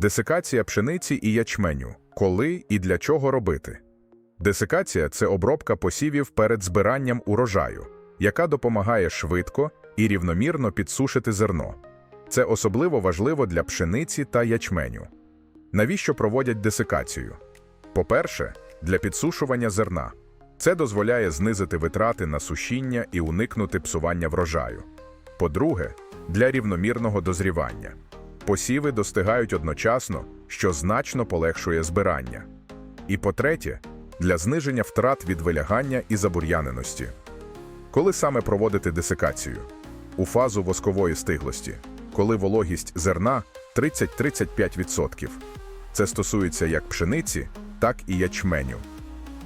Десикація пшениці і ячменю. Коли і для чого робити? Десикація це обробка посівів перед збиранням урожаю, яка допомагає швидко і рівномірно підсушити зерно. Це особливо важливо для пшениці та ячменю. Навіщо проводять десикацію? По-перше, для підсушування зерна. Це дозволяє знизити витрати на сушіння і уникнути псування врожаю. По-друге, для рівномірного дозрівання. Посіви достигають одночасно, що значно полегшує збирання. І по-третє, для зниження втрат від вилягання і забур'яненості. Коли саме проводити десикацію? У фазу воскової стиглості, коли вологість зерна 30-35%. Це стосується як пшениці, так і ячменю.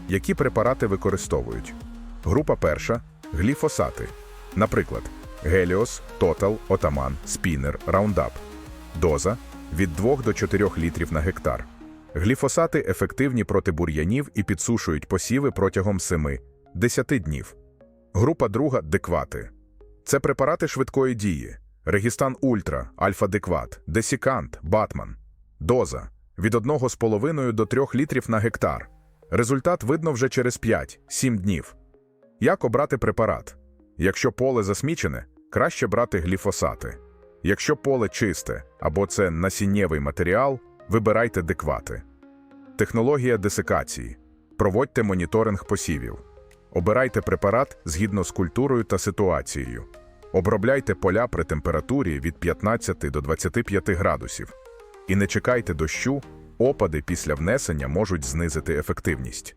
Які препарати використовують? Група перша гліфосати. Наприклад, Геліос, Тотал, Отаман, Спінер, Раундап. Доза від 2 до 4 літрів на гектар. Гліфосати ефективні проти бур'янів і підсушують посіви протягом 7-10 днів. Група друга деквати. Це препарати швидкої дії. Регістан Ультра, Альфа-Декват, Десікант, Батман. Доза від 1,5 до 3 літрів на гектар. Результат видно вже через 5-7 днів. Як обрати препарат? Якщо поле засмічене, краще брати гліфосати. Якщо поле чисте або це насіннєвий матеріал, вибирайте деквати. Технологія десикації. Проводьте моніторинг посівів. Обирайте препарат згідно з культурою та ситуацією. Обробляйте поля при температурі від 15 до 25 градусів. І не чекайте дощу, опади після внесення можуть знизити ефективність.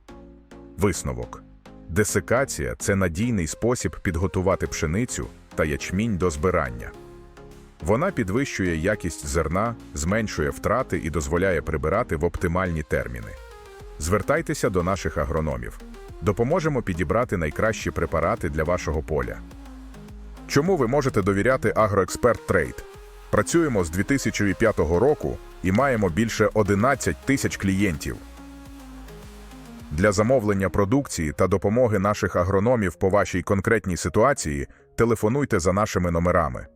Висновок. Десикація це надійний спосіб підготувати пшеницю та ячмінь до збирання. Вона підвищує якість зерна, зменшує втрати і дозволяє прибирати в оптимальні терміни. Звертайтеся до наших агрономів. Допоможемо підібрати найкращі препарати для вашого поля. Чому ви можете довіряти Агроексперт Трейд? Працюємо з 2005 року і маємо більше 11 тисяч клієнтів. Для замовлення продукції та допомоги наших агрономів по вашій конкретній ситуації телефонуйте за нашими номерами.